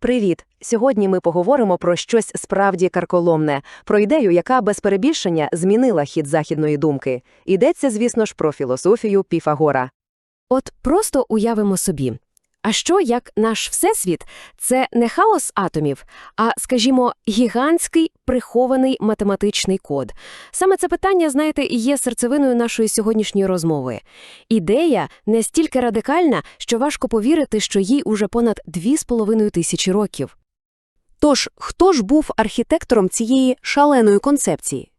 Привіт! Сьогодні ми поговоримо про щось справді карколомне, про ідею, яка без перебільшення змінила хід західної думки. Йдеться, звісно ж, про філософію Піфагора. От просто уявимо собі. А що як наш всесвіт це не хаос атомів, а, скажімо, гігантський прихований математичний код. Саме це питання, знаєте, і є серцевиною нашої сьогоднішньої розмови. Ідея настільки радикальна, що важко повірити, що їй уже понад 2,5 тисячі років. Тож, хто ж був архітектором цієї шаленої концепції?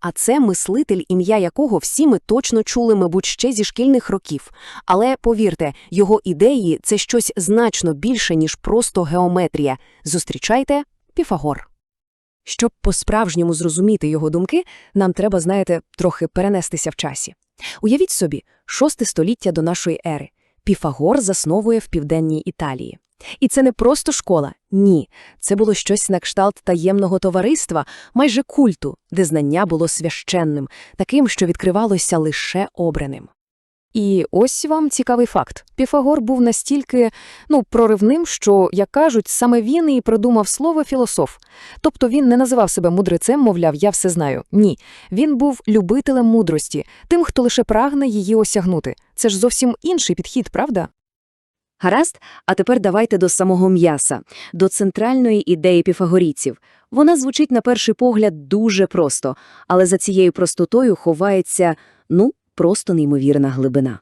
А це мислитель, ім'я якого всі ми точно чули, мабуть, ще зі шкільних років. Але, повірте, його ідеї – це щось значно більше, ніж просто геометрія. Зустрічайте Піфагор. Щоб по-справжньому зрозуміти його думки, нам треба, знаєте, трохи перенестися в часі. Уявіть собі, шосте століття до нашої ери. Піфагор засновує в південній Італії. І це не просто школа, ні. Це було щось на кшталт таємного товариства, майже культу, де знання було священним, таким, що відкривалося лише обраним. І ось вам цікавий факт. Піфагор був настільки, ну, проривним, що, як кажуть, саме він і придумав слово філософ. Тобто він не називав себе мудрецем, мовляв, я все знаю. Ні. Він був любителем мудрості, тим, хто лише прагне її осягнути. Це ж зовсім інший підхід, правда? Гаразд, а тепер давайте до самого м'яса, до центральної ідеї піфагорійців. Вона звучить на перший погляд дуже просто, але за цією простотою ховається, ну, просто неймовірна глибина.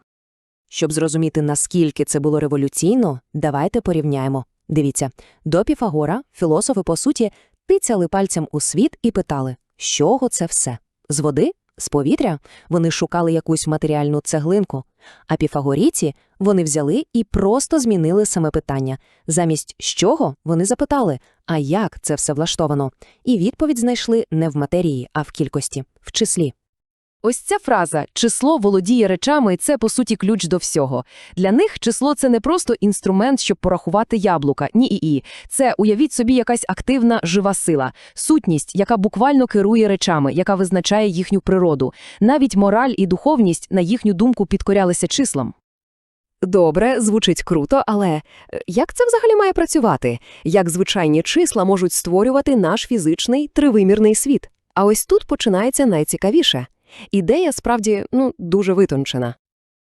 Щоб зрозуміти, наскільки це було революційно, давайте порівняємо. Дивіться, до Піфагора філософи, по суті, тицяли пальцем у світ і питали, з чого це все? З води? З повітря? Вони шукали якусь матеріальну цеглинку. А піфагорійці вони взяли і просто змінили саме питання. Замість з чого вони запитали, а як це все влаштовано? І відповідь знайшли не в матерії, а в кількості, в числі. Ось ця фраза «число володіє речами» – це, по суті, ключ до всього. Для них число – це не просто інструмент, щоб порахувати яблука, ні і і. Це, уявіть собі, якась активна жива сила, сутність, яка буквально керує речами, яка визначає їхню природу. Навіть мораль і духовність, на їхню думку, підкорялися числам. Добре, звучить круто, але е, як це взагалі має працювати? Як звичайні числа можуть створювати наш фізичний тривимірний світ? А ось тут починається найцікавіше. Ідея справді ну, дуже витончена.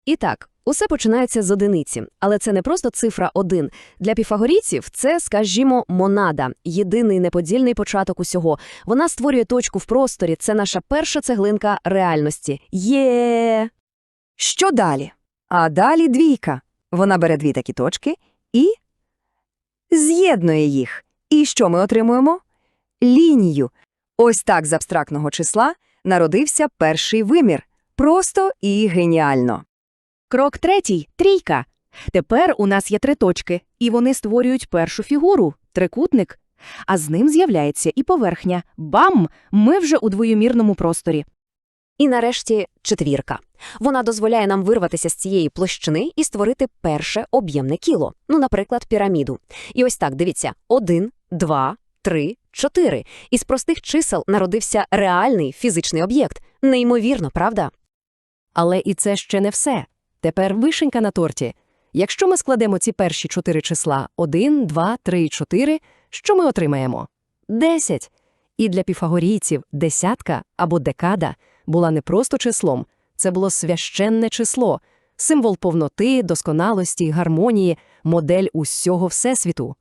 І так, усе починається з одиниці, але це не просто цифра 1. Для піфагорійців це, скажімо, монада, єдиний неподільний початок усього. Вона створює точку в просторі, це наша перша цеглинка реальності. Є. Що далі? А далі двійка. Вона бере дві такі точки і з'єднує їх. І що ми отримуємо? Лінію. Ось так з абстрактного числа народився перший вимір. Просто і геніально. Крок третій – трійка. Тепер у нас є три точки, і вони створюють першу фігуру – трикутник. А з ним з'являється і поверхня. Бам! Ми вже у двоємірному просторі. І нарешті четвірка. Вона дозволяє нам вирватися з цієї площини і створити перше об'ємне кіло, ну, наприклад, піраміду. І ось так, дивіться, один, два, три, чотири. Із простих чисел народився реальний фізичний об'єкт. Неймовірно, правда? Але і це ще не все. Тепер вишенька на торті. Якщо ми складемо ці перші чотири числа 1, 2, 3, 4, що ми отримаємо? 10. І для піфагорійців десятка або декада була не просто числом, це було священне число, символ повноти, досконалості, гармонії, модель усього всесвіту.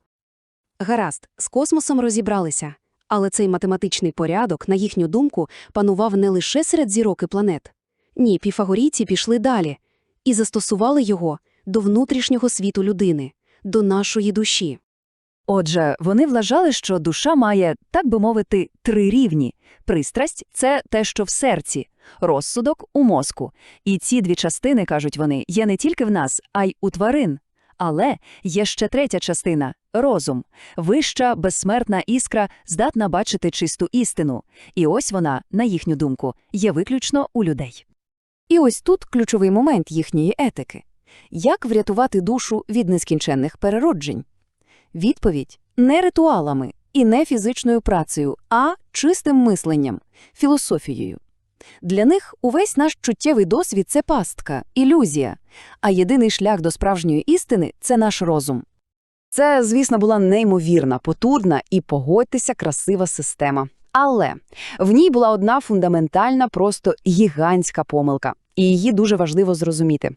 Гаразд, з космосом розібралися. Але цей математичний порядок, на їхню думку, панував не лише серед зірок і планет. Ні, піфагорійці пішли далі і застосували його до внутрішнього світу людини, до нашої душі. Отже, вони вважали, що душа має, так би мовити, три рівні. Пристрасть – це те, що в серці, розсудок – у мозку. І ці дві частини, кажуть вони, є не тільки в нас, а й у тварин. Але є ще третя частина – розум. Вища, безсмертна іскра здатна бачити чисту істину. І ось вона, на їхню думку, є виключно у людей. І ось тут ключовий момент їхньої етики. Як врятувати душу від нескінченних перероджень? Відповідь – не ритуалами і не фізичною працею, а чистим мисленням, філософією. Для них увесь наш чуттєвий досвід – це пастка, ілюзія, а єдиний шлях до справжньої істини – це наш розум. Це, звісно, була неймовірна, потужна і, погодьтеся, красива система. Але в ній була одна фундаментальна, просто гігантська помилка, і її дуже важливо зрозуміти.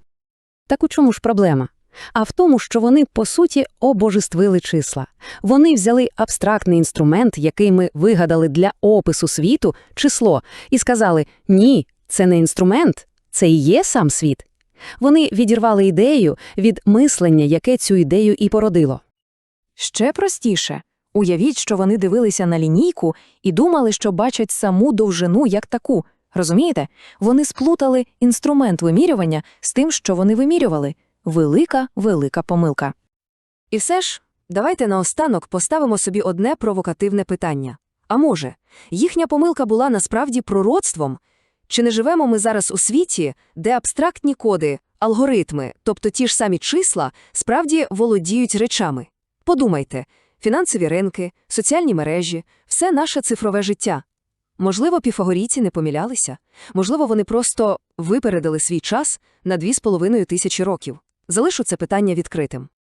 Так у чому ж проблема? А в тому, що вони, по суті, обожествили числа. Вони взяли абстрактний інструмент, який ми вигадали для опису світу, число, і сказали «Ні, це не інструмент, це і є сам світ». Вони відірвали ідею від мислення, яке цю ідею і породило. Ще простіше. Уявіть, що вони дивилися на лінійку і думали, що бачать саму довжину як таку. Розумієте? Вони сплутали інструмент вимірювання з тим, що вони вимірювали. Велика, велика помилка. І все ж, давайте наостанок поставимо собі одне провокативне питання. А може, їхня помилка була насправді пророцтвом? Чи не живемо ми зараз у світі, де абстрактні коди, алгоритми, тобто ті ж самі числа, справді володіють речами? Подумайте, фінансові ринки, соціальні мережі – все наше цифрове життя. Можливо, піфагорійці не помилялися, можливо, вони просто випередили свій час на 2,5 тисячі років. Залишу це питання відкритим.